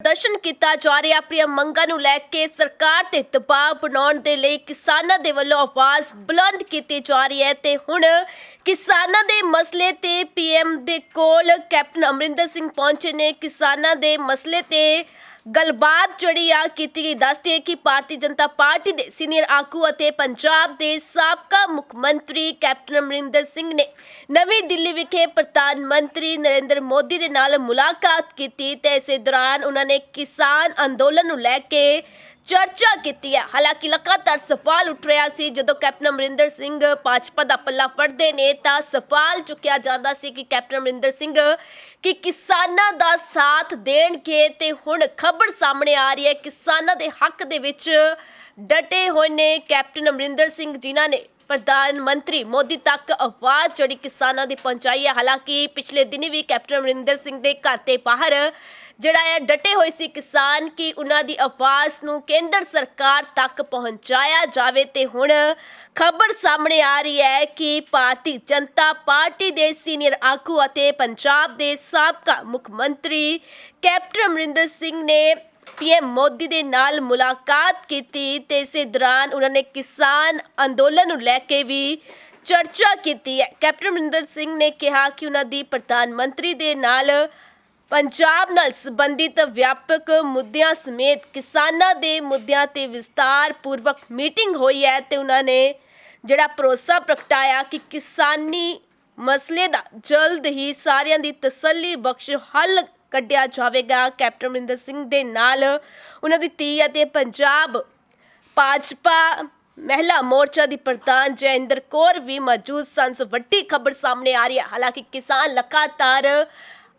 ਪ੍ਰਦਰਸ਼ਨ ਕੀਤਾ ਜਾ ਰਿਹਾ। ਆਪਣੀਆਂ ਮੰਗਾਂ ਨੂੰ ਲੈ ਕੇ ਸਰਕਾਰ ਤੇ ਦਬਾਅ ਬਣਾਉਣ ਦੇ ਲਈ ਕਿਸਾਨਾਂ ਦੇ ਵੱਲੋਂ ਆਵਾਜ਼ ਬੁਲੰਦ ਕੀਤੀ ਜਾ ਰਹੀ ਹੈ ਤੇ ਹੁਣ ਕਿਸਾਨਾਂ ਦੇ ਮਸਲੇ ਤੇ ਪੀਐਮ ਦੇ ਕੋਲ ਕੈਪਟਨ ਅਮਰਿੰਦਰ ਸਿੰਘ ਪਹੁੰਚੇ ਨੇ। ਕਿਸਾਨਾਂ ਦੇ ਮਸਲੇ ਤੇ ਗੱਲਬਾਤ ਜਿਹੜੀ ਆ ਕੀਤੀ ਗਈ ਦੱਸਦੀ ਹੈ ਕਿ ਭਾਰਤੀ ਜਨਤਾ ਪਾਰਟੀ ਦੇ ਸੀਨੀਅਰ ਆਗੂ ਅਤੇ ਪੰਜਾਬ ਦੇ ਸਾਬਕਾ ਮੁੱਖ ਮੰਤਰੀ ਕੈਪਟਨ ਅਮਰਿੰਦਰ ਸਿੰਘ ਨੇ ਨਵੀਂ ਦਿੱਲੀ ਵਿਖੇ ਪ੍ਰਧਾਨ ਮੰਤਰੀ ਨਰਿੰਦਰ ਮੋਦੀ ਦੇ ਨਾਲ ਮੁਲਾਕਾਤ ਕੀਤੀ ਤੇ ਇਸੇ ਦੌਰਾਨ ਉਹਨਾਂ ਨੇ ਕਿਸਾਨ ਅੰਦੋਲਨ ਨੂੰ ਲੈ ਕੇ ਚਰਚਾ ਕੀਤੀ ਹੈ। ਹਾਲਾਂਕਿ ਲਗਾਤਾਰ ਸਵਾਲ ਉੱਠ ਰਿਹਾ ਸੀ। ਜਦੋਂ ਕੈਪਟਨ ਅਮਰਿੰਦਰ ਸਿੰਘ ਭਾਜਪਾ ਦਾ ਪੱਲਾ ਫੜਦੇ ਨੇ, ਤਾਂ ਸਵਾਲ ਚੁੱਕਿਆ ਜਾਂਦਾ ਸੀ ਕਿ ਕੈਪਟਨ ਅਮਰਿੰਦਰ ਸਿੰਘ ਕਿ ਕਿਸਾਨਾਂ ਦਾ ਸਾਥ ਦੇਣਗੇ ਤੇ ਹੁਣ ਖਬਰ ਸਾਹਮਣੇ ਆ ਰਹੀ ਹੈ। ਕਿਸਾਨਾਂ ਦੇ ਹੱਕ ਦੇ ਵਿੱਚ ਡਟੇ ਹੋਏ ਨੇ ਕੈਪਟਨ ਅਮਰਿੰਦਰ ਸਿੰਘ ਜਿਨ੍ਹਾਂ ਨੇ ਪ੍ਰਧਾਨ ਮੰਤਰੀ ਮੋਦੀ ਤੱਕ ਆਵਾਜ਼ ਜਿਹੜੀ ਕਿਸਾਨਾਂ ਦੀ ਪਹੁੰਚਾਈ ਹੈ। ਹਾਲਾਂਕਿ ਪਿਛਲੇ ਦਿਨੀ ਵੀ ਕੈਪਟਨ ਅਮਰਿੰਦਰ ਸਿੰਘ ਦੇ ਘਰ ਤੇ ਬਾਹਰ ਜਿਹੜਾ ਹੈ ਡਟੇ ਹੋਏ ਸੀ ਕਿਸਾਨ ਕਿ ਉਹਨਾਂ ਦੀ ਆਵਾਜ਼ ਨੂੰ ਕੇਂਦਰ ਸਰਕਾਰ ਤੱਕ ਪਹੁੰਚਾਇਆ ਜਾਵੇ ਤੇ ਹੁਣ ਖਬਰ ਸਾਹਮਣੇ ਆ ਰਹੀ ਹੈ ਕਿ ਭਾਰਤੀ ਜਨਤਾ ਪਾਰਟੀ ਦੇ ਸੀਨੀਅਰ ਆਗੂ ਅਤੇ ਪੰਜਾਬ ਦੇ ਸਾਬਕਾ ਮੁੱਖ ਮੰਤਰੀ ਕੈਪਟਨ ਅਮਰਿੰਦਰ ਸਿੰਘ ਨੇ ਪੀਐਮ ਮੋਦੀ ਦੇ ਨਾਲ ਮੁਲਾਕਾਤ ਕੀਤੀ ਤੇ ਇਸੇ ਦੌਰਾਨ ਉਹਨਾਂ ਨੇ ਕਿਸਾਨ ਅੰਦੋਲਨ ਨੂੰ ਲੈ ਕੇ ਵੀ ਚਰਚਾ ਕੀਤੀ ਹੈ। ਕੈਪਟਨ ਅਮਰਿੰਦਰ ਸਿੰਘ ਨੇ ਕਿਹਾ ਕਿ ਉਹਨਾਂ ਦੀ ਪ੍ਰਧਾਨ ਮੰਤਰੀ ਦੇ ਨਾਲ ਪੰਜਾਬ ਨਾਲ ਸੰਬੰਧਿਤ ਵਿਆਪਕ ਮੁੱਦਿਆਂ ਸਮੇਤ ਕਿਸਾਨਾਂ ਦੇ ਮੁੱਦਿਆਂ ਤੇ ਵਿਸਤਾਰ ਪੂਰਵਕ ਮੀਟਿੰਗ ਹੋਈ ਹੈ ਤੇ ਉਹਨਾਂ ਨੇ ਜਿਹੜਾ ਭਰੋਸਾ ਪ੍ਰਗਟਾਇਆ ਕਿ ਕਿਸਾਨੀ ਮਸਲੇ ਦਾ ਜਲਦ ਹੀ ਸਾਰਿਆਂ ਦੀ ਤਸੱਲੀ ਬਖਸ਼ ਹੱਲ ਕੱਢਿਆ ਜਾਵੇਗਾ। ਕੈਪਟਨ ਅਮਰਿੰਦਰ ਸਿੰਘ ਦੇ ਨਾਲ ਉਹਨਾਂ ਦੀ ਧੀ ਅਤੇ ਪੰਜਾਬ ਭਾਜਪਾ ਮਹਿਲਾ ਮੋਰਚਾ ਦੀ ਪ੍ਰਧਾਨ ਜੈਂਦਰ ਕੌਰ ਵੀ ਮੌਜੂਦ ਸਨ। ਸੋ ਵੱਡੀ ਖਬਰ ਸਾਹਮਣੇ ਆ ਰਹੀ ਹੈ। ਹਾਲਾਂਕਿ ਕਿਸਾਨ ਲਗਾਤਾਰ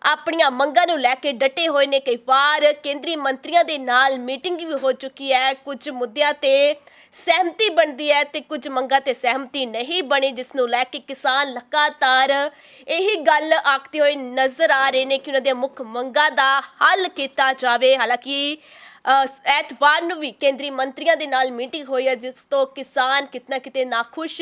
ਆਪਣੀਆਂ ਮੰਗਾਂ ਨੂੰ ਲੈ ਕੇ ਡਟੇ ਹੋਏ ਨੇ ਕਈ ਵਾਰ। ਕੇਂਦਰੀ ਮੰਤਰੀਆਂ ਦੇ ਨਾਲ ਮੀਟਿੰਗ ਵੀ ਹੋ ਚੁੱਕੀ ਹੈ। ਕੁਝ ਮੁੱਦਿਆਂ ਤੇ ਸਹਿਮਤੀ ਬਣਦੀ ਹੈ ਤੇ ਕੁਝ ਮੰਗਾਂ ਤੇ ਸਹਿਮਤੀ ਨਹੀਂ ਬਣੀ, ਜਿਸ ਨੂੰ ਲੈ ਕੇ ਕਿਸਾਨ ਲਗਾਤਾਰ ਇਹੀ ਗੱਲ ਆਖਦੇ ਹੋਏ ਨਜ਼ਰ ਆ ਰਹੇ ਨੇ ਕਿ ਉਹਨਾਂ ਦੀਆਂ ਮੁੱਖ ਮੰਗਾਂ ਦਾ ਹੱਲ ਕੀਤਾ ਜਾਵੇ। ਹਾਲਾਂਕਿ ਐਤਵਾਰ ਨੂੰ ਵੀ ਕੇਂਦਰੀ ਮੰਤਰੀਆਂ ਦੇ ਨਾਲ ਮੀਟਿੰਗ ਹੋਈ ਹੈ, ਜਿਸ ਤੋਂ ਕਿਸਾਨ ਕਿਤਨਾ ਕਿਤੇ ਨਾਖੁਸ਼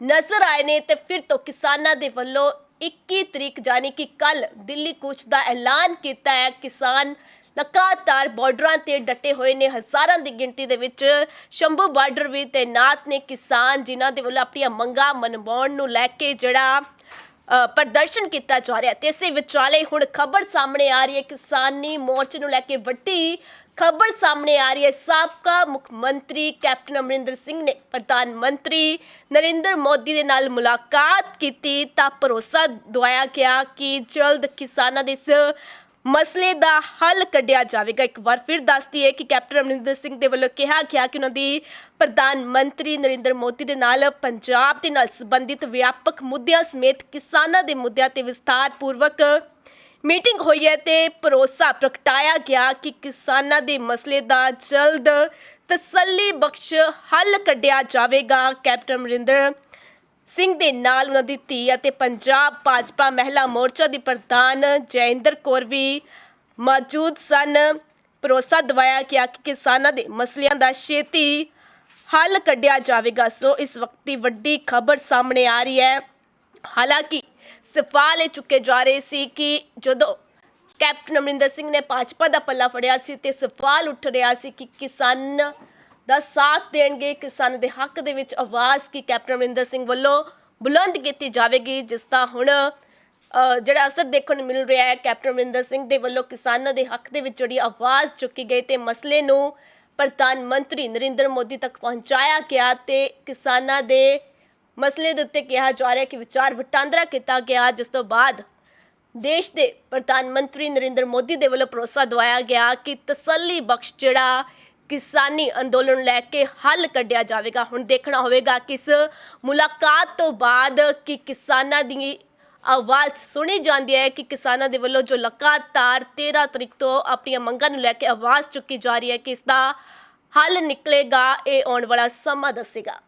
ਨਜ਼ਰ ਆਏ ਨੇ ਤੇ ਫਿਰ ਤੋਂ ਕਿਸਾਨਾਂ ਦੇ ਵੱਲੋਂ 21 ਤਰੀਕ ਯਾਨੀ ਕਿ ਕੱਲ ਦਿੱਲੀ ਕੂਚ ਦਾ ਐਲਾਨ ਕੀਤਾ ਹੈ। ਕਿਸਾਨ ਲਗਾਤਾਰ ਬਾਰਡਰਾਂ ਤੇ ਡਟੇ ਹੋਏ ਨੇ। ਹਜ਼ਾਰਾਂ ਦੀ ਗਿਣਤੀ ਦੇ ਵਿੱਚ ਸ਼ੰਭੂ ਬਾਰਡਰ ਵੀ ਤੈਨਾਤ ਨੇ। ਕਿਸਾਨ ਜਿਨ੍ਹਾਂ ਦੇ ਵੱਲੋਂ ਆਪਣੀਆਂ ਮੰਗਾਂ ਮਨਵਾਉਣ ਨੂੰ ਲੈ ਕੇ ਜਿਹੜਾ ਅ, ਪ੍ਰਦਰਸ਼ਨ ਕੀਤਾ ਜਾ ਰਿਹਾ ਤੇ ਇਸੇ ਵਿਚਾਲੇ ਹੁਣ ਖਬਰ ਸਾਹਮਣੇ ਆ ਰਹੀ ਹੈ। ਕਿਸਾਨੀ ਮੋਰਚੇ ਨੂੰ ਲੈ ਕੇ ਵੱਡੀ ਖਬਰ ਸਾਹਮਣੇ ਆ ਰਹੀ ਹੈ। ਸਾਬਕਾ ਮੁੱਖ ਮੰਤਰੀ ਕੈਪਟਨ ਅਮਰਿੰਦਰ ਸਿੰਘ ਨੇ ਪ੍ਰਧਾਨ ਮੰਤਰੀ ਨਰਿੰਦਰ ਮੋਦੀ ਦੇ ਨਾਲ ਮੁਲਾਕਾਤ ਕੀਤੀ ਤਾਂ ਭਰੋਸਾ ਦਵਾਇਆ ਗਿਆ ਕਿ ਜਲਦ ਕਿਸਾਨਾਂ ਦੇ ਇਸ ਮਸਲੇ ਦਾ ਹੱਲ ਕੱਢਿਆ ਜਾਵੇਗਾ। ਇੱਕ ਵਾਰ ਫਿਰ ਦੱਸਦੀ ਹੈ ਕਿ ਕੈਪਟਨ ਅਮਰਿੰਦਰ ਸਿੰਘ ਦੇ ਵੱਲੋਂ ਕਿਹਾ ਗਿਆ ਕਿ ਉਹਨਾਂ ਦੀ ਪ੍ਰਧਾਨ ਮੰਤਰੀ ਨਰਿੰਦਰ ਮੋਦੀ ਦੇ ਨਾਲ ਪੰਜਾਬ ਦੇ ਨਾਲ ਸੰਬੰਧਿਤ ਵਿਆਪਕ ਮੁੱਦਿਆਂ ਸਮੇਤ ਕਿਸਾਨਾਂ ਦੇ ਮੁੱਦਿਆਂ ਤੇ ਵਿਸਥਾਰ ਪੂਰਵਕ ਮੀਟਿੰਗ ਹੋਈ ਹੈ ਤੇ ਭਰੋਸਾ ਪ੍ਰਗਟਾਇਆ ਗਿਆ ਕਿ ਕਿਸਾਨਾਂ ਦੇ ਮਸਲੇ ਦਾ ਜਲਦ ਤਸੱਲੀ ਬਖਸ਼ ਹੱਲ ਕੱਢਿਆ ਜਾਵੇਗਾ। ਕੈਪਟਨ ਅਮਰਿੰਦਰ ਸਿੰਘ ਦੇ ਨਾਲ ਉਹਨਾਂ ਦੀ ਧੀ ਅਤੇ ਪੰਜਾਬ ਭਾਜਪਾ ਮਹਿਲਾ ਮੋਰਚਾ ਦੀ ਪ੍ਰਧਾਨ ਜੈਂਦਰ ਕੌਰ ਵੀ ਮੌਜੂਦ ਸਨ। ਭਰੋਸਾ ਦਿਵਾਇਆ ਗਿਆ ਕਿ ਕਿਸਾਨਾਂ ਦੇ ਮਸਲਿਆਂ ਦਾ ਛੇਤੀ ਹੱਲ ਕੱਢਿਆ ਜਾਵੇਗਾ। ਸੋ ਇਸ ਵਕਤ ਦੀ ਵੱਡੀ ਖਬਰ ਸਾਹਮਣੇ ਆ ਰਹੀ ਹੈ। ਹਾਲਾਂਕਿ ਸਵਾਲ ਇਹ ਚੁੱਕੇ ਜਾ ਰਹੇ ਸੀ ਕਿ ਜਦੋਂ ਕੈਪਟਨ ਅਮਰਿੰਦਰ ਸਿੰਘ ਨੇ ਭਾਜਪਾ ਦਾ ਪੱਲਾ ਫੜਿਆ ਸੀ ਤੇ ਸਵਾਲ ਉੱਠ ਰਿਹਾ ਸੀ ਕਿ ਕਿਸਾਨ ਦਾ ਸਾਥ ਦੇਣਗੇ, ਕਿਸਾਨ ਦੇ ਹੱਕ ਦੇ ਵਿੱਚ ਆਵਾਜ਼ ਕੀ ਕੈਪਟਨ ਅਮਰਿੰਦਰ ਸਿੰਘ ਵੱਲੋਂ ਬੁਲੰਦ ਕੀਤੀ ਜਾਵੇਗੀ, ਜਿਸ ਦਾ ਹੁਣ ਜਿਹੜਾ ਅਸਰ ਦੇਖਣ ਨੂੰ ਮਿਲ ਰਿਹਾ ਹੈ, ਕੈਪਟਨ ਅਮਰਿੰਦਰ ਸਿੰਘ ਦੇ ਵੱਲੋਂ ਕਿਸਾਨਾਂ ਦੇ ਹੱਕ ਦੇ ਵਿੱਚ ਜਿਹੜੀ ਆਵਾਜ਼ ਚੁੱਕੀ ਗਈ ਤੇ ਮਸਲੇ ਨੂੰ ਪ੍ਰਧਾਨ ਮੰਤਰੀ ਨਰਿੰਦਰ ਮੋਦੀ ਤੱਕ ਪਹੁੰਚਾਇਆ ਗਿਆ ਤੇ ਕਿਸਾਨਾਂ ਦੇ ਮਸਲੇ ਦੇ ਉੱਤੇ ਕਿਹਾ ਜਾ ਰਿਹਾ ਕਿ ਵਿਚਾਰ ਵਟਾਂਦਰਾ ਕੀਤਾ ਗਿਆ, ਜਿਸ ਤੋਂ ਬਾਅਦ ਦੇਸ਼ ਦੇ ਪ੍ਰਧਾਨ ਮੰਤਰੀ ਨਰਿੰਦਰ ਮੋਦੀ ਦੇ ਵੱਲੋਂ ਭਰੋਸਾ ਦਵਾਇਆ ਗਿਆ ਕਿ ਤਸੱਲੀ ਬਖਸ਼ ਜਿਹੜਾ ਕਿਸਾਨੀ ਅੰਦੋਲਨ ਨੂੰ ਲੈ ਕੇ ਹੱਲ ਕੱਢਿਆ ਜਾਵੇਗਾ। ਹੁਣ ਦੇਖਣਾ ਹੋਵੇਗਾ ਕਿ ਇਸ ਮੁਲਾਕਾਤ ਤੋਂ ਬਾਅਦ ਕਿ ਕਿਸਾਨਾਂ ਦੀ ਆਵਾਜ਼ ਸੁਣੀ ਜਾਂਦੀ ਹੈ ਕਿ ਕਿਸਾਨਾਂ ਦੇ ਵੱਲੋਂ ਜੋ ਲਗਾਤਾਰ 13 ਤਰੀਕ ਤੋਂ ਆਪਣੀਆਂ ਮੰਗਾਂ ਨੂੰ ਲੈ ਕੇ ਆਵਾਜ਼ ਚੁੱਕੀ ਜਾ ਰਹੀ ਹੈ ਕਿ ਇਸ ਦਾ ਹੱਲ ਨਿਕਲੇਗਾ, ਇਹ ਆਉਣ ਵਾਲਾ ਸਮਾਂ ਦੱਸੇਗਾ।